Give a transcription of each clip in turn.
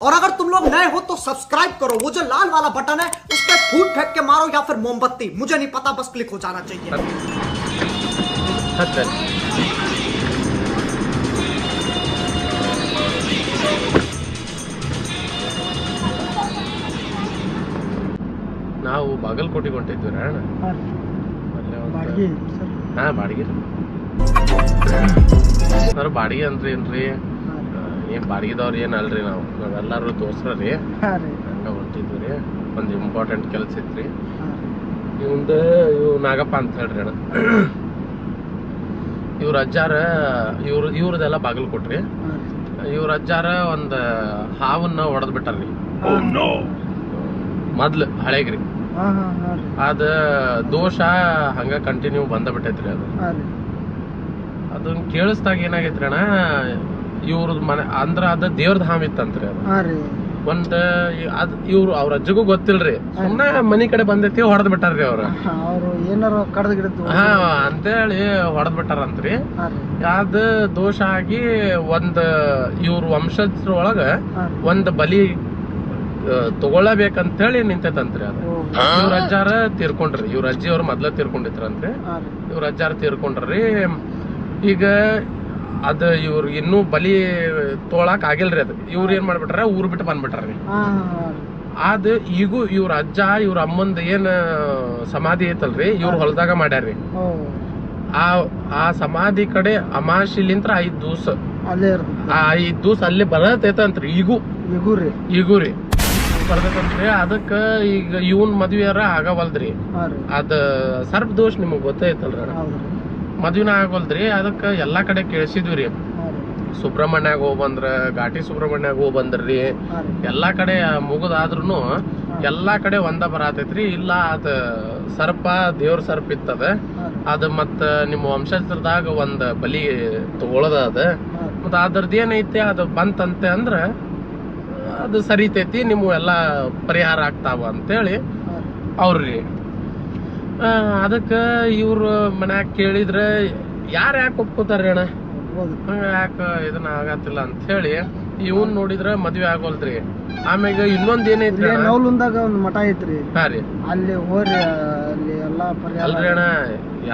और अगर तुम लोग नए हो तो सब्सक्राइब करो वो जो लाल वाला बटन है उस पर फूट फेंक के मारो या फिर मोमबत्ती मुझे नहीं पता बस क्लिक हो जाना चाहिए ಹತ್ತೆ ನಾವು ಬಾಗಲಕೋಟೆಗೆ ಹೊಂಟಿದ್ವಿ ಅಣ್ಣ ಅಲ್ಲೇ ಒಂದು- ಬಾಡಿಗೆ ಸರ್ ಹಾ ಬಾಡಿಗೆ ಸರ್ ಬಾಡಿಗೆ ಅಂದ್ರಿ ಏನ್ರಿ ಆ, ಏನ್ ಬಾಡಿಗೆದವ್ರು ಏನ್ ಅಲ್ರಿ ನಾವು? ನಾವೆಲ್ಲರೂ ದೋಸ್ರ ರೀ. ರೀ. ಹಂಗ ಹೊಂಟಿದ್ವಿ ರೀ. ಒಂದು ಇಂಪಾರ್ಟೆಂಟ್ ಕೆಲಸ ಇತ್ರಿ ಇವಂದ ಇವ್ ನಾಗಪ್ಪ ಅಂತ ಹೇಳ್ರಿ ಅಣ್ಣ. ಇವ್ರ ಅಜ್ಜಾರ ಇವ್ರ ಇವ್ರದೆಲ್ಲ ಬಾಗಿಲು ಕೊಟ್ರಿ. ಇವ್ರ ಅಜ್ಜಾರ ಒಂದ್ ಹಾವನ್ನ ಹೊಡೆದ್ ಬಿಟ್ಟಾರ್ರಿ ರೀ. ಮೊದ್ಲು ಹಳೇಗ್ರಿ. ಹಾಂ ಹಾಂ ಹಾಂ ರೀ. ಅದ ದೋಷ ಹಂಗ ಕಂಟಿನ್ಯೂ ಬಂದ ಬಿಟ್ಟೈತ್ರಿ ಅದು. ರೀ. ಅದನ್ನ ಕೇಳಿಸ್ದಾಗ ಏನಾಗೈತ್ರಿ ಅಣ್ಣ? ಇವ್ರದ್ ಮನೆ ಅಂದ್ರ ಅದ ದೇವ್ರ ಧಾಮ ಇತ್ತಂತ್ರಿ ಅದು. ಒಂದ್ ಅದ್ ಇವ್ರು ಅವ್ರ ಅಜ್ಜಗೂ ಗೊತ್ತಿಲ್ರಿ. ಸುಮ್ನೆ ಮನಿ ಕಡೆ ಬಂದೈತಿ ಹೊಡೆದ್ ಬಿಟ್ಟಾರ್ರಿ ಅವ್ರ. ಅವರು ಏನಾರ ಕಡ್ದು ಗಿಡದ್ದು ಹಾ ಅಂತೇಳಿ ಹೊಡೆದ್ ಬಿಟ್ಟಾರಂತ್ರಿ. ಅದ್ ದೋಷ ಆಗಿ ಒಂದ್ ಇವ್ರ ವಂಶದ್ರ ಹಾಂ ರೀ. ಒಂದ್ ಬಲಿ ತಗೊಳ್ಳಬೇಕಂತೇಳಿ ನಿಂತೈತಂತ್ರಿ ಅದು. ಇವ್ರ ಅಜ್ಜಾರ ತೀರ್ಕೊಂಡ್ರಿ ಇವ್ರ ಅಜ್ಜಿ ಅವ್ರ ಮೊದ್ಲ ತೀರ್ಕೊಂಡಿದ್ರಂತ್ರಿ. ಇವ್ರ ಅಜ್ಜಾರ ತೀರ್ಕೊಂಡ್ರಿ. ಈಗ ಅದ ಇವ್ರು ಇನ್ನೂ ಬಲಿ ತೋಳಕ್ ಆಗಿಲ್ರಿ ಅದು. ಇವ್ರು ಏನ್ ಮಾಡ್ಬಿಟ್ರ ಊರ್ ಬಿಟ್ಟು ಬಂದ್ಬಿಟ್ರಿ ಅದ ಈಗೂ ಇವ್ರ ಅಜ್ಜ ಇವ್ರ ಅಮ್ಮಂದ ಏನ್ ಸಮಾಧಿ ಐತಲ್ರಿ? ಇವ್ರ ಹೊಲದಾಗ ಮಾಡ್ಯಾರ್ರಿ. ಆ ಆ ಸಮಾಧಿ ಕಡೆ ಅಮಾಶಿಲಿಂತ ಐದ್ ದಿವಸ ಆ ಐದ್ ದಿವಸ ಅಲ್ಲಿ ಬರತೈತಂತ್ರಿ ಈಗೂ. ಈಗೂ ರೀ. ಬರ್ತೈತಂತ್ರಿ ಅದಕ್ಕ ಈಗ ಇವನ್ ಮದ್ವೆಯಾರ ಆಗವಲ್ದ್ರಿ. ಅದ ಸರ್ಪ ದೋಷ ನಿಮಗ್ ಗೊತ್ತೈತಲ್ರಿ ಮದ್ವಿನ ಆಗೋಲ್ದ್ರಿ ಅದಕ್ಕೆ ಎಲ್ಲಾ ಕಡೆ ಕೇಳಿಸಿದ್ವಿ ರೀ ಸುಬ್ರಹ್ಮಣ್ಯಾಗ ಹೋಗ್ ಬಂದ್ರ ಘಾಟಿ ಸುಬ್ರಹ್ಮಣ್ಯಾಗ ಹೋಗ್ ಬಂದ್ರಿ. ಹಾಂ ಎಲ್ಲಾ ಕಡೆ ಮುಗದಾದ್ರುನು ಎಲ್ಲಾ ಕಡೆ ಒಂದ ಬರತೈತ್ರಿ ಇಲ್ಲ ಅದ ಸರ್ಪ ದೇವ್ರ ಸರ್ಪ ಇತ್ತದ. ಅದ ಮತ್ತ ನಿಮ್ಮ ವಂಶಜರದಾಗ ಒಂದ್ ಬಲಿ ತಗೊಳದ ಅದ. ಮತ್ತ ಅದ್ರದ್ದು ಏನೈತಿ ಅದು ಬಂತಂತೆ ಅಂದ್ರ ಅದು ಸರಿತೈತಿ ನಿಮ್ಮ ಎಲ್ಲಾ ಪರಿಹಾರ ಆಗ್ತಾವ ಅಂತೇಳಿ ಅವ್ರಿ ಅದಕ್ಕ ಇವ್ರ ಮನ್ಯಾಗ ಕೇಳಿದ್ರ ಯಾರು ಯಾಕೆ ಒಪ್ಕೋತಾರ ಅಣ್ಣ? ಯಾಕೆ ಹಂಗ ಯಾಕ ಇದನ್ನ ಆಗತ್ತಿಲ್ಲ ಅಂತ ಹೇಳಿ ಇವನ್ ನೋಡಿದ್ರ ಮದ್ವೆ ಆಗೋಲ್ದ್ರಿ. ಆಮ್ಯಾಗ ಇನ್ನೊಂದ್ ಏನೈತ್ರಿ ನೌಲುಂದಾಗ ಒಂದು ಮಠ ಐತ್ರಿ. ಹಾ ರೀ. ಅಲ್ಲಿ ಹೋರಿ ಅಲ್ಲಿ ಎಲ್ಲಾ ಅಲ್ರಿ ಅಣ್ಣ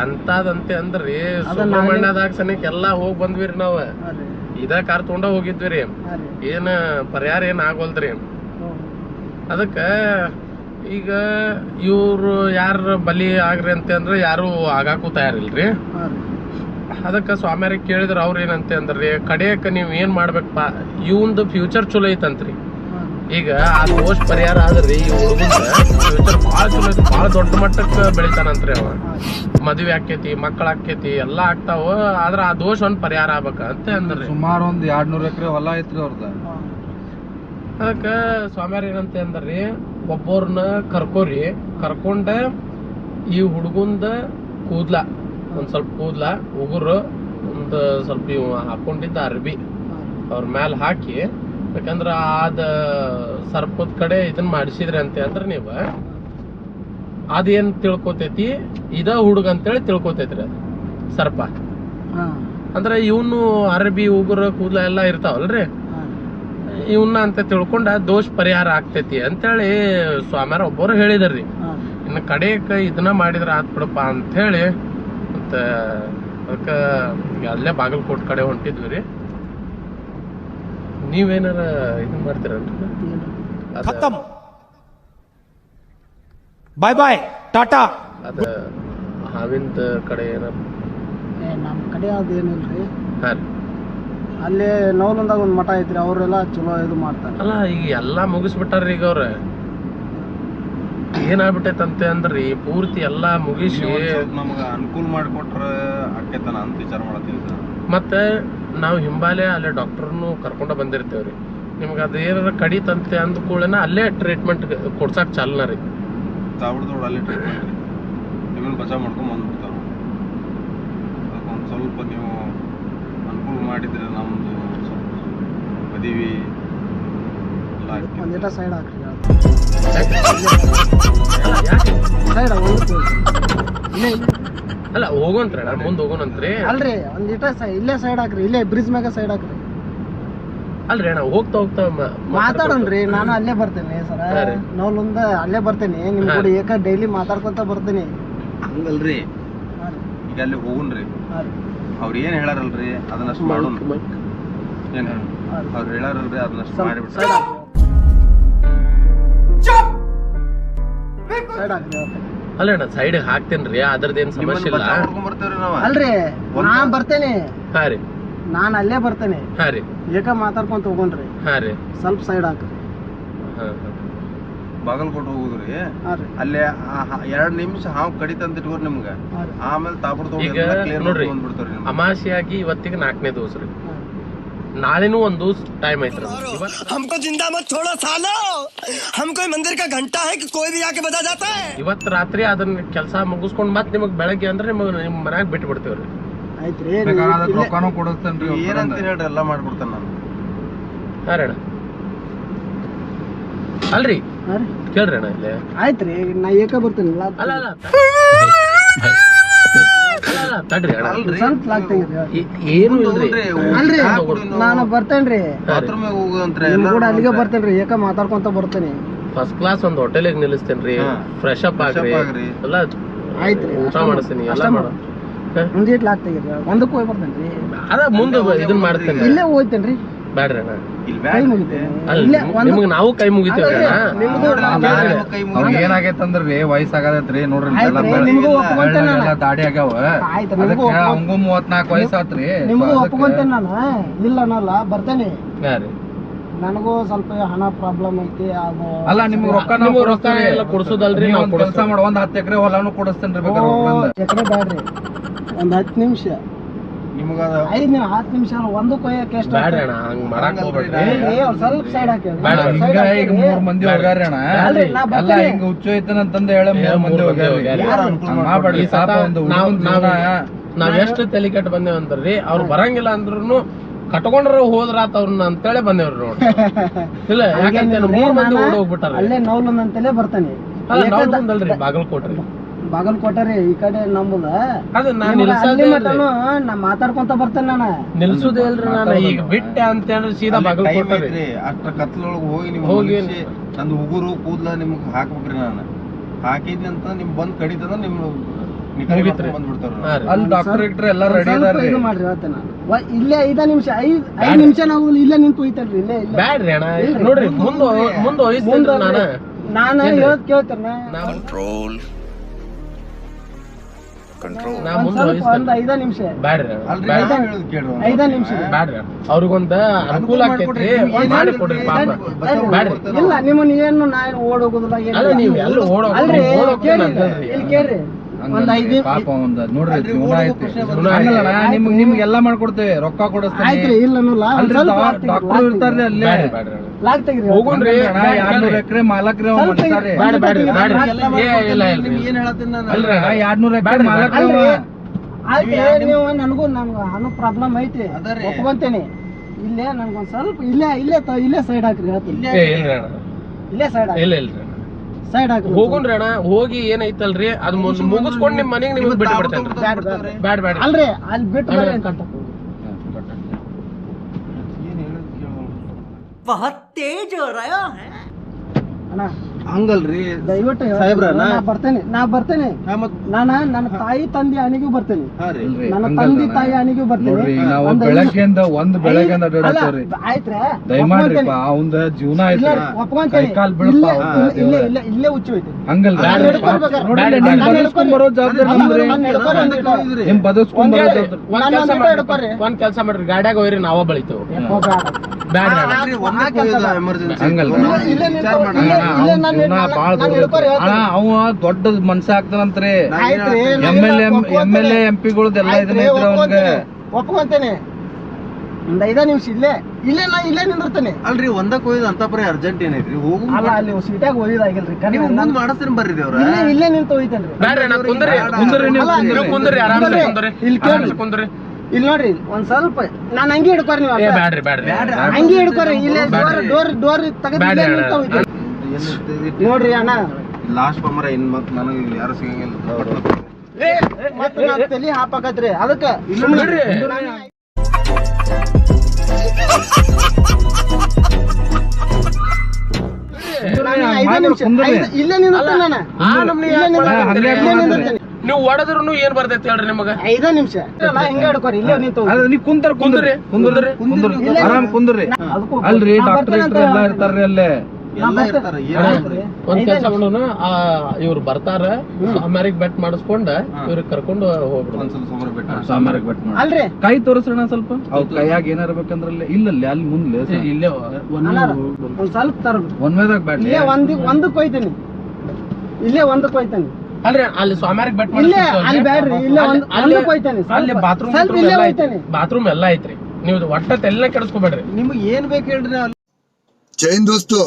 ಎಂತಾದಂತೆ ಅಂದ್ರಿ ಸುಬ್ರಹ್ಮಣ್ಯದಾಗ ಸನಿಕ್ ಎಲ್ಲಾ ಹೋಗ್ ಬಂದ್ವಿರಿ ನಾವ್. ಹಾಂ ರೀ. ಇದ ಕಾರ್ ತಗೊಂಡ ಹೋಗಿದ್ವಿ ರೀ. ಏನ್ ಪರಿಹಾರ ಏನ್ ಆಗೋಲ್ದ್ರಿ? ಅದಕ್ಕ ಈಗ ಇವ್ರು ಯಾರ ಬಲಿ ಆಗ್ರಿ ಅಂತ ಅಂದ್ರ ಯಾರು ಆಗಾಕು ತಯಾರಿಲ್ರಿ. ಅದಕ್ಕೆ ಸ್ವಾಮ್ಯಾರಿಗೆ ಕೇಳಿದ್ರೆ ಅವ್ರು ಏನಂತೆ ಅಂದ್ರಿ ಕಡೆಯಕ್ಕ ನೀವ್ ಏನ್ ಮಾಡ್ಬೇಕಪ್ಪ ಇವಂದು ಫ್ಯೂಚರ್ ಚಲೋ ಐತಂತ್ರಿ. ಈಗ ಆ ದೋಷ ಪರಿಹಾರ ಆದ್ರಿ ಈ ಹುಡುಗನ ಫ್ಯೂಚರ್ ಬಾಳ ಚಲೋ ಐತಿ ಬಾಳ ದೊಡ್ಡ ಮಟ್ಟಕ್ಕೆ ಬೆಳಿತಾನಂತ್ರಿ ಅವ. ಮದುವೆ ಆಕೇತಿ ಮಕ್ಕಳ ಆಕೇತಿ ಎಲ್ಲಾ ಆಗ್ತಾವ ಆದ್ರ ಆ ದೋಷ ಒಂದ್ ಪರಿಹಾರ ಆಗ್ಬೇಕ ಅಂತ ಅಂದ್ರಿ. ಸುಮಾರು ಒಂದ್ ಎರಡ್ ನೂರ್ ಎಕರೆ ಹೊಲ ಐತ್ರಿ ಅವ್ರದ. ಅದಕ್ಕೆ ಏನಂತೆ ಏನಂತ ಅಂದ್ರಿ ಒಬ್ಬವ್ರನ್ನ ಕರ್ಕೋರಿ ಕರ್ಕೊಂಡ ಈ ಹುಡುಗಂದ ಕೂದ್ಲ ಒಂದ್ ಸ್ವಲ್ಪ ಕೂದ್ಲ ಉಗುರು ಒಂದ್ ಸ್ವಲ್ಪ ಇವ್ ಹಾಕೊಂಡಿದ್ದ ಅರ್ಬಿ ಅವ್ರ ಮ್ಯಾಲ ಹಾಕಿ ಯಾಕಂದ್ರ ಆದ ಸರ್ಪದ ಕಡೆ ಇದನ್ನ ಮಾಡಿಸಿದ್ರಿ ಅಂತ ಅಂದ್ರ ನೀವ ಅದೇನ್ ತಿಳ್ಕೊತೈತಿ? ಇದ ಹುಡುಗ ಅಂತೇಳಿ ತಿಳ್ಕೊತೈತ್ರಿ ಅದ್ ಸರ್ಪ. ಅಂದ್ರೆ ಇವನು ಅರಬಿ ಉಗುರು ಕೂದ್ಲ ಎಲ್ಲ ಇರ್ತಾವಲ್ರಿ? ಇವನ್ನ ಅಂತ ತಿಳ್ಕೊಂಡ ದೋಷ ಪರಿಹಾರ ಆಗ್ತೈತಿ ಅಂತೇಳಿ ಸ್ವಾಮ್ಯಾರ ಒಬ್ಬರು ಹೇಳಿದಾರ್ರಿ. ಇನ್ನು ಕಡೆಯಕ್ಕೆ ಇದನ್ನ ಮಾಡಿದ್ರ ಆತ್ ಬಿಡಪ್ಪ ಅಂಥೇಳಿ ಮತ್ತ ಅದಕ್ಕೆ ಅಲ್ಲೇ ಬಾಗಲಕೋಟ್ ಕಡೆ ಹೊಂಟಿದ್ವಿ ರೀ ನೀವೇನಾರ ಇದನ್ನ ಮಾಡ್ತೀರಲ್ರಿ ಬಾಯ್ ಬಾಯ್ ಟಾಟಾ ಅದ ಹಾವಿಂದ ಕಡೆ ಏನ ನಮ್ಮ ಕಡೆ ರೀ. ಅಲ್ಲಿ ನೌಲಂದಾಗ ಒಂದು ಮಠ ಐತ್ರಿ ಅವರೆಲ್ಲ ಚಲೋ ಇದು ಮಾಡ್ತಾರೆ. ಅಲ್ಲ ಈಗ ಎಲ್ಲಾ ಮುಗಿಸ್ಬಿಟ್ಟಾರ್ರಿ ಈಗ ಅವ್ರ. ಏನಾಗ್ಬಿಟ್ಟೈತಂತೆ ಅಂದ್ರಿ ಪೂರ್ತಿ ಎಲ್ಲಾ ಮುಗಿಸಿ ನಮ್ಗೆ ಅನುಕೂಲ ಮಾಡಿಕೊಟ್ರ ಆಕೇತನ ಅಂತ ವಿಚಾರ ಮಾಡ್ತೀವಿ ಸರ್. ಮತ್ತೆ ನಾವು ಹಿಂಬಾಲೆ ಅಲ್ಲೇ ಡಾಕ್ಟರ್ನು ಕರ್ಕೊಂಡ ಬಂದಿರ್ತೇವ್ರಿ. ನಿಮ್ಗೆ ಅದು ಏನಾರ ಕಡಿತಂತೆ ಅಂದ ಕೂಡಲೇ ಅಲ್ಲೇ ಟ್ರೀಟ್ಮೆಂಟ್ ಕೊಡ್ಸಾಕ್ ಚಾಲನ ರೀ. ತಾವಡ್ದೋಡ್ ಅಲ್ಲಿ ಟ್ರೀಟ್ಮೆಂಟ್ ನಿಮ್ಮನ್ನ ಬಚಾವ್ ಮಾಡ್ಕೊಂಡ್ ಬಂದ್ಬಿಡ್ತಾರ ಅದಕ್ಕೊಂದ್ ಸ್ವಲ್ಪ ನೀವು ಅನುಕೂಲ ಮಾಡಿದ್ರೆ ಸ್ವಲ್ಪ ಎಲ್ಲ ಆಕ್ಕೇತಿ. ಸೈಡ್ ಹಾಕ್ರಿ? ಸೈಡ್. ಅಲ್ಲ ಹೋಗೋಂತ್ರಿ ಮುಂದೆ ಹೋಗೋಣಂತ್ರಿ ಅಲ್ರಿ ಒಂದ್ ಸೈ ಇಲ್ಲೇ ಸೈಡ್ ಹಾಕ್ರಿ ಇಲ್ಲೇ ಬ್ರಿಜ್ ಮ್ಯಾಗ ಸೈಡ್ ಹಾಕ್ರಿ ಅಲ್ರಿ ಅಣ್ಣ ಹೋಗ್ತಾ ಹೋಗ್ತಾ ಮಾತಾಡೋಣ ಮಾತಾಡೋಣ್ರಿ ನಾನು ಅಲ್ಲೇ ಬರ್ತೇನೆ ಸರ ನಾವೊಂದ. ಅಲ್ಲೇ ಬರ್ತೇನೆ ನಿಮ್. ಕೂಡ ಏಕ ಡೈಲಿ ಮಾತಾಡ್ಕೊಂತ ಬರ್ತೀನಿ ಹಂಗಲ್ರಿ ಹಾ ರೀ. ಈಗ ಅಲ್ಲಿ ಹೋಗುನ್ರಿ ಅವ್ರ ರೀ. ಅವ್ರು ಏನ್ ಹೇಳಾರಲ್ರಿ ಅದನ್ನಷ್ಟು ಮಾಡೋಣ ಏನ್ ಹೇಳ. ಅವ್ರು ಹೇಳಾರಲ್ರಿ ಅದನ್ನಷ್ಟು ಮಾಡಿಬಿಟ್ರೆ. ಅಲ್ಲ ಅಣ್ಣ ಸೈಡ್ ಹಾಕ್ತೇನ್ರಿ ಅದ್ರದ್ದೇನ್ ಸಮಸ್ಯೆ ಇಲ್ಲ. ಬರ್ತೇವ್ರಿ ನಾವ? ಅಲ್ರಿ ನಾ ಬರ್ತೇನೆ. ಹಾ ರೀ. ನಾನ್ ಅಲ್ಲೇ ಬರ್ತೇನೆ. ಹಾರಿ ರೀ. ಏಕ ಮಾತಾಡ್ಕೊಂತ ಹೋಗೋಣ್ರಿ ಹಾ ರೀ. ಸ್ವಲ್ಪ ಸೈಡ್ ಹಾಕ್ರಿ ಹಾ ಹಾ. ಬಾಗಲಕೋಟೆ ಹೋಗುದ್ರಿ ಹಾ ಅಲ್ಲೇ ಎರಡ್ ನಿಮಿಷ ಹಾವು ಕಡಿತಂತ ಇಟ್ಕೋರಿ ನಿಮ್ಗ. ಆಮೇಲೆ ತಾಪುರ್ ಕ್ಲಿಯರ್ ನೋಡ್ರಿ ಅಮಾಸಿಯಾಗಿ ಇವತ್ತಿಗೆ ನಾಲ್ಕನೇ ದಿವಸ ರೀ. ನಾಳೆನೂ ಒಂದು ಟೈಮ್ ಐತ್ರಿ ಇವತ್- हमको जिंदा मत छोड़ो सालो हम कोई मंदिर का घंटा है कि कोई भी आके बजा जाता है ಇವತ್ ರಾತ್ರಿ ಅದನ್ನ ಕೆಲಸ ಮುಗಿಸ್ಕೊಂಡ್ ಮತ್ ನಿಮಗ್ ಬೆಳಗ್ಗೆ ಅಂದ್ರೆ ನಿಮಗ್ ನಿಮ್ ಮನ್ಯಾಗ ಬಿಟ್ಟು ಬಿಡ್ತೇವ್ರಿ ಆಯ್ತ್ರಿ ನೀವು ಇಲ್ಲೇ- ನೀವ್ ಏನಂತ ಹೇಳ್ರಿ ಎಲ್ಲಾ ಮಾಡ್ಕೊಡ್ತೇನೆ ನಾನು ಹಾ ರೀ ಅಣ್ಣ ಅಲ್ರಿ ಹಾ ರೀ ಕೇಳ್ರಿ ಅಣ್ಣ ಇಲ್ಲಿ ಆಯ್ತ್ರಿ ನಾ ಏಕ ಬರ್ತೇನೆ ಅಲ್ಲ ಅಲ್ಲ ಏನು ಇಲ್ರಿ? ಅಲ್ರಿ. ನಾನು ಬರ್ತೇನ್ರಿ. ಕೂಡ ಅಲ್ಲಿಗೆ. ಬರ್ತೇನ್ರಿ ಏಕ ಮಾತಾಡ್ಕೊಂತ ಬರ್ತೇನೆ. ಫಸ್ಟ್ ಕ್ಲಾಸ್ ಒಂದ್ ಹೋಟೆಲಿಗೆ ನಿಲ್ಲಿಸ್ತೇನ್ರಿ. ಫ್ರೆಶ್ ಅಪ್ ಆಗ್ರಿ. ಎಲ್ಲ ಆಯ್ತ್ರಿ, ಊಟ ಮಾಡಿಸ್ತೀನಿ ಎಲ್ಲ ಅಷ್ಟೇ ಮಾಡ. ಒಂದೀಟ್ ಲಾಕ್ ತೆಗೀರಿ. ಒಂದಕ್ಕೆ ಹೋಗಿ ಬರ್ತೇನ್ರಿ. ಅದ ಮುಂದೆ ಇದನ್ ಮಾಡ್ತೇನೆ ಇಲ್ಲೇ ಹೋಗ್ತೇನ್ರಿ ನಿಮಗ್ ನಾವು ಕೈ ಮುಗಿತೇವ್ರಿ ಏನಾಗೈತಂದ್ರಿ ವಯಸ್ಸಾಗತ್ರಿ ನೋಡ್ರಿ. ದಾಡಿ ಆಗ್ಯಾವ. ಹಂಗು ಅವಂಗೂ ಮೂವತ್ನಾಲ್ಕು ವಯಸ್ಸಾತ್ರಿ. ನಿಮ್ಗೂ ಒಪ್ಕೊಂತೇನೆ ನಾನು. ಇಲ್ಲ ಅನ್ನಲ್ಲ ಬರ್ತೇನೆ. ರೀ. ನನಗೂ ಸ್ವಲ್ಪ ಹಣ ಪ್ರಾಬ್ಲಮ್ ಐತಿ ಅದು ಅಲ್ಲ ನಿಮ್ಗೆ ರೊಕ್ಕ ನಿಮ್ಗ್ ರೊಕ್ಕ ಎಲ್ಲ ಕೊಡ್ಸೋದಲ್ರಿ, ನಾವು ಕೆಲಸ ಮಾಡುವ ಮಾಡ ಒಂದ್ ಹತ್ತು ಎಕರೆ ಹೊಲಾನು. ಎಕರೆ ಬ್ಯಾಡ್ರಿ. ಒಂದ್ ಹತ್ತು ನಿಮಿಷ. ನಿಮ್ಗದ ಐದ್ ನಿಮಿಷ ಹತ್ತು ನಿಮಿಷ ಅಲ್ಲ ಒಂದು ಕೊಯ್ಯಕ್ಕೆ ಎಷ್ಟು ಬ್ಯಾಡ್ರಿ ಅಣ್ಣ ಹಂಗ್ ಮಾಡಕ್ ಹಂಗಲ್ರಿ, ಹೋಗ್ಬೇಡ್ರಿ. ಏ, ಒಂದ್ ಸ್ವಲ್ಪ ಸೈಡ್ ಹಾಕಿ ಬ್ಯಾಡ, ಹಿಂಗ ಸೈಡ್ ಈಗ ಮೂರ್ ಮಂದಿ ಹೋಗ್ಯಾರ ಅಣ್ಣ. ಅಲ್ರಿ, ನಾ ಎಲ್ಲ ಬರ್ತೇನೆ. ಹಿಂಗ ಹುಚ್ಚು ಐತನಂತಂದ ಹೇಳ ಮೂರ್ ಮಂದಿ ಹೋಗ್ಯಾರ ಮಾಡ್ಬೇಡ್ರಿ. ಒಂದು ನಾವ್ ನಾವ್ ಎಷ್ಟು ತಲೆ ಕೆಟ್ಟ ಬಂದೇವ್ ಅಂದ್ರಿ ಅವ್ರು ಬರಂಗಿಲ್ಲ ಅಂದ್ರೂ ಕಟ್ಕೊಂಡ್ರ ಹೋದ್ರಾತ ಅವ್ರನ್ನ ಅಂತೇಳಿ ಬಂದೇವ್ರಿ ನೋಡಿ ಇಲ್ಲ ಯಾಕಂತ ಮೂರ್ ಮಂದಿ ಓಡ್ ಹೋಗ್ಬಿಟ್ಟಾರ ಅಲ್ಲೇ ನೌಲನ್ ಅಂತಲೇ ಬರ್ತಾನೆ. ನಾವು ಬಾಗಲಕೋಟ್ರಿ. ಬಾಗಲಕೋಟೆ ರೀ ಈ ಕಡೆ ನಮ್ಮದ. ಅದ ನಾನ್ ನಿಮ್ಗೆ ಅಲ್ಲಿ ನಿಲ್ಸೋದೇ ಮಟನು ನಾ ಮಾತಾಡ್ಕೊಂತ ಬರ್ತೇನೆ ನಾನು. ನಿಲ್ಸುದೇ ಇಲ್ರಿ ನಾನು. ಈಗ ಬಿಟ್ಟೆ ಅಂತ ಹೇಳಿ ಸೀದಾ ಟೈಮ್ ಬಾಗಲಕೋಟೆ ರೀ ಐತ್ರಿ ಅಷ್ಟ ಕತ್ಲೊಳಗ ಹೋಗಿ ನಿಮ್ಗೆ ಹೋಗಿ- ಹೋಗಿ ನಂದು ಉಗುರು ಕೂದ್ಲ ನಿಮ್ಗ ಹಾಕ್ಬಿಟ್ರಿ ನಾನು. ಹಾಕಿದ್ನಿ ಅಂತ ನಿಮ್ ಬಂದ್ ಕಡಿತಂದ್ರ ನಿಮ್ ನಿಖರಿ ಮುಗೀತ್ರಿ. ಬಂದ್ಬಿಡ್ತಾರ ಹಾ ರೀ. ಅಲ್ಲಿ ಡಾಕ್ಟರ್ ಗಿಕ್ಟರ್ ಎಲ್ಲ ರೆಡಿ ಸ್ವಲ್ಪ ಅದಾರ್ರಿ. ಇದು ಮಾಡ್ರಿ ಹೇಳ್ತೇನೆ ನಾನು. ವ- ಇಲ್ಲೇ ಐದ ನಿಮಿಷ ಐದ್ ಐದ್ ಬ್ಯಾಡ. ನಿಮಿಷ ನಾವು ಇಲ್ಲೇ ನಿಂತು ಹೋಯ್ತಲ್ರಿ ಇಲ್ಲೇ ಇಲ್ಲೇ. ಬ್ಯಾಡ್ರಿ ಅಣ್ಣ. ಇಲ್ರಿ, ನೋಡ್ರಿ ಮುಂದ ಮುಂದ ನಾನು? ಹೇಳದ್ ಕೇಳ್ತೇನೆ. ಕಂಟ್ರೋಲ್ ಐದ ನಿಮಿಷ. ಬ್ಯಾಡ್ರಿ. ಐದಾ ನಿಮಿಷ. ಬ್ಯಾಡ್ರಿ. ಅವ್ರಿಗೊಂದ ಅನುಕೂಲ ಆಕೈತ್ರಿ. ಮಾಡಿ ಕೊಡ್ರಿ ಪಾಪ. ಬ್ಯಾಡ್ರಿ. ಇಲ್ಲ ನಿಮ್ಮನ್ನ ಏನು ನಾ ಏನು ಅಲ್ಲ ನೀವು ಎಲ್ಲ ಓಡೋಗ್ರಿ ಇಲ್ಲಿ ಕೇಳ್ರಿ ಒಂದ್ ಐದ್ ಪಾಪ ಒಂದ್ ನೋಡ್ರಿ ಜೀವನ ಐತಿ. ನಿಮ್ಗ್ ನಿಮ್ಗೆ ಎಲ್ಲಾ ಮಾಡ್ಕೊಡ್ತೇವೆ ರೊಕ್ಕ ಆಯ್ತ್ರಿ ಇಲ್ಲ ಅನ್ನಲ್ಲ ಒಂದ್ ಅಲ್ರಿ ಸ್ವಲ್ಪ ಲಾಕ್ ತೆಗೀರಿ, ಡಾಕ್ಟರ್ ಲಾಕ್ ಇರ್ತಾರ್ರಿ ಅಲ್ಲೇ. ಬ್ಯಾಡ್ರಿ ಬ್ಯಾಡ್ರಿ ಅಣ್ಣ. ಲಾಕ್ ತೆಗೀರಿ ಹೋಗುಣ್ರಿ ಅಣ್ಣ, ಎರಡ್ನೂರ್ ಎಕರೆ ಮಾಲಕ್ರಿ ಅವ ಸ್ವಲ್ಪ ಮನುಷ್ಯರಿ ತೆಗೀರಿ. ಬ್ಯಾಡ ಬ್ಯಾಡ್ರಿ ಬ್ಯಾಡ್ರಿ ಎಲ್ಲ ಏ ಇಲ್ಲ ಇಲ್ಲ ನಿಮ್ಗ್ ಏನ್ ನಾನು? ಅಲ್ರಿ ಅಣ್ಣ. ಎರಡ್ನೂರ್ ಎಕರೆ ಬ್ಯಾಡ್ರಿ, ಮಾಲಕ್ರಿ ಅಲ್ರಿ ಅವ ಆಯ್ತು ನೀವು ನನಗೂ ನನ್ಗೆ ಅನು ಪ್ರಾಬ್ಲಮ್ ಐತಿ ಅದರಿ. ಒಪ್ಕೊಂತೇನೆ ಇಲ್ಲೇ ನನ್ಗೊಂದ್ ಸ್ವಲ್ಪ ಇಲ್ಲೇ ಇಲ್ಲೇ ತ- ಇಲ್ಲೇ ಸೈಡ್ ಹಾಕ್ರಿ ಹೇಳ್ತೀನಿ. ಏ ಇಲ್ರಿ ಅಣ್ಣ. ಇಲ್ಲೇ ಸೈಡ್ ಹಾಕ್ರಿ. ಇಲ್ಲ ಇಲ್ರಿ. ಸೈಡ್ ಹಾಕ್ರಿ ಹೋಗುಣ್ರಿ ಅಣ್ಣ ಹೋಗಿ ಏನೈತಲ್ರಿ ಅದ್ ಮುಂದ್ ಮುಗಿಸ್ಕೊಂಡ್ ನಿಮ್ ಮನೆಗೆ ನಿಮ್ಗೆ ಬಿಟ್ಟು ಬಿಡ್ತೇನ್ರಿ ಬ್ಯಾಡ, ಬ್ಯಾಡ. ಬ್ಯಾಡ ಬ್ಯಾಡ ಅಲ್ರಿ ಅಲ್ಲಿ ಬಿಟ್ಟು ಬರ್ರಿ ಅಂತ. ಏನ್ ಹೇಳೋದ್ ಕೇಳು. बहुत तेज हो रहा है ಅಣ್ಣ ಹಂಗಲ್ರಿ. ದಯವಿಟ್ಟು. ಸಾಹೇಬ್ರ, ನಾ- ಬರ್ತೇನೆ ನಾ ಬರ್ತೇನೆ. ನಾನ ನನ್ನ ತಾಯಿ ತಂದೆ ಅನಿಗೂ ಬರ್ತೇನೆ. ನನ್ನ ತಂದೆ ತಾಯಿ ಅನಿಗೂ ಬರ್ತೇನೆ. ನಾವು ಬೆಳಗ್ಗೆಯಿಂದ ಒಂದ್ ಬೆಳಗ್ಗೆಯಿಂದ ದಯಮಾಡ್ರಿಪ್ಪ ಅವಂದ ಜೀವನ ಐತಿ ಒಪ್ಕೊಂತೇನೆ. ಕಾಲ್ ಬೀಳಪ್ಪ ಇಲ್ಲೇ- ಇಲ್ಲೇ- ಇಲ್ಲೇ ಹಂಗಲ್ರಿ. ಬರೋ ಜವಾಬ್ದಾರಿ ನಮ್ದ್ರಿ. ನಿಮ್ ಬರೋ ಜವಾಬ್ದಾರಿ. ಒಂದ್ ಕೆಲಸ ಮಾಡ್ರಿ ಹಿಡ್ಕೊರಿ. ಕೆಲಸ ಮಾಡ್ರಿ. ಗಾಡ್ಯಾಗ ಹೋಯ್ರಿ ನಾವ ಬಳಿತೇವ್. ಬ್ಯಾಡ emergency. ಹಂಗಲ್ಲ. ಅಣ್ಣ, ಬಾಳ್. ಅವ ದೊಡ್ಡ ಮನ್ಸ ಆಗ್ತಾನಂತ್ರಿ M L M. M L A M ಪಿಗಳ್ದೆಲ್ಲ ಇದನ್ನ ಒಪ್ಕೊಂತೇನೆ. ಒಂದ್ ಐದ ನಿಮಿಷ ಇಲ್ಲೇ. ಇಲ್ಲೇ ನಾ ಇಲ್ಲೇ ನಿಂದಿರ್ತೇನೆ. ಅಲ್ರಿ ಒಂದಕ್ ಕೊಯ್ದು ಅಂತ ಪರಿ ಅರ್ಜೆಂಟ್ ಏನೈತ್ರಿ? ಹೋಗು ಅಲ್ಲ ಅಲ್ಲಿ ಸೀಟ್ಯಾಗ ಹೋಗಿದಾಗಿಲ್ರಿ ನಾನು- ಮುಂದ್ ಮಾಡಿಸ್ತೀನಿ ಬರ್ರಿ ದೇವ್ರ. ಇಲ್ಲೇ ಇಲ್ಲೇ ನಿಂತು ಹೋಯ್ತೇನ್ರಿ ಬ್ಯಾಡ್ರಿ ನಾ ಕುಂದ್ರಿ ಬ್ಯಾಡ. ಕುಂದ್ರಿ ನೀವು. ಕುಂದ್ರಿ ಆರಾಮ್ಸೆ ಕುಂದ್ರಿ. ಕುಂದ್ರಿ. ಇಲ್ಲಿ ಕೇಳ್ರಿ. ಆರಾಮ್ಸೆ ಕುಂದ್ರಿ. ಇಲ್ಲಿ ನೋಡ್ರಿ ಒಂದ್ ಸ್ವಲ್ಪ ನಾನ್ ಹಂಗೆ ಹಿಡ್ಕೊರಿ ನೀವು. ಬ್ಯಾಡ್ರಿ ಬ್ಯಾಡ್ರಿ. ಹಂಗೆ ಹಿಡ್ಕೊರಿ ಇಲ್ಲೇ ಡೋರ್ ಡೋರ್ ತಗದ್. ನಿಂತು ನೋಡ್ರಿ ಅಣ್ಣ. ಲಾಸ್ಟ್ ಬಮ್ಮರ ಇನ್ ಮತ್ ನನಗೆ ಇಲ್ಲಿ ಯಾರು ಸಿಗಂಗಿಲ್ಲ. ಮತ್ತೆ ನಾನ್ ತಲಿ ಹಾಪಾಕತ್ರಿ. ಅದಕ್ಕ. ಇಲ್ಲೇ. ನೀವು ಹೊಡೆದ್ರು ಏನ್ ಬರ್ತೈತಿ ಹೇಳ್ರಿ ನಿಮಗ? ಐದೇ ನಿಮಿಷ. ಹಿಂಗ ಹಿಡ್ಕೊರಿ ಇಲ್ಲೇ ನಿಂತು ಅದ ನೀ ಕುಂತರ ಕುಂದ್ರಿ ಕುಂದ್ರಿ. ಕುಂದ್ರಿ. ಆರಾಮ್ ಕುಂದ್ರಿ. ಅಲ್ರಿ ಡಾಕ್ಟರ್ ಇರ್ತಾರ್ರಿ ಅಲ್ಲೇ. ಒಂದ್ ಕೆಲಸ ಮಾಡೋಣ ಆ ಇವ್ರು ಬರ್ತಾರ ಸಾಮಾರಿಗ್ ಬೆಟ್ ಮಾಡಿಸ್ಕೊಂಡ ಇವ್ರಿಗೆ ಕರ್ಕೊಂಡು ಹೋಗ್ಬಿಡ್ರಿ ಕೈ ತೋರಿಸೋಣ ಸ್ವಲ್ಪ. ಕೈಯಾಗ ಏನಾರ ಬೇಕಂದ್ರಲ್ಲಿ ಇಲ್ಲಲ್ಲಿ ಅಲ್ಲಿ ಮುಂದೆ ಇಲ್ಲೇ ಒಂದ್ ಸ್ವಲ್ಪ ತರ ಒನ್ ಬ್ಯಾಟ್ ಇಲ್ಲೇ ಒಂದ್ ಒಂದಕ್ಕೆ ಹೋಯ್ತೀನಿ. ಇಲ್ಲೇ ಒಂದಕ್ಕೆ ಹೋಯ್ತಾನೆ. ಅಲ್ರಿ ಅಲ್ಲಿ ಸ್ವಾಮಿಯಾರಿಗೆ ಬೆಟ್ ಇಲ್ಲೇ ಅಲ್ಲಿ ಬ್ಯಾಡ್ರಿ ಇಲ್ಲೇ ಒಂದ್ ಒಂದಕ್ಕೆ ಹೋಯ್ತಾನೆ ಅಲ್ಲಿ ಬಾತ್ರೂಮ್ ಎಲ್ಲಾ ಇಲ್ಲೇ ಹೋಯ್ತಾನೆ. ಬಾತ್ರೂಮ್ ಎಲ್ಲ ಐತ್ರಿ. ನೀವು ಒಟ್ಟ ಎಲ್ಲ ಕೆಡಿಸ್ಕೊಬೇಡ್ರಿ. ನಿಮ್ಗೆ ಏನ್ ಬೇಕು ಹೇಳ್ರಿ ಜೈನ್ ದೋಸ್ತು.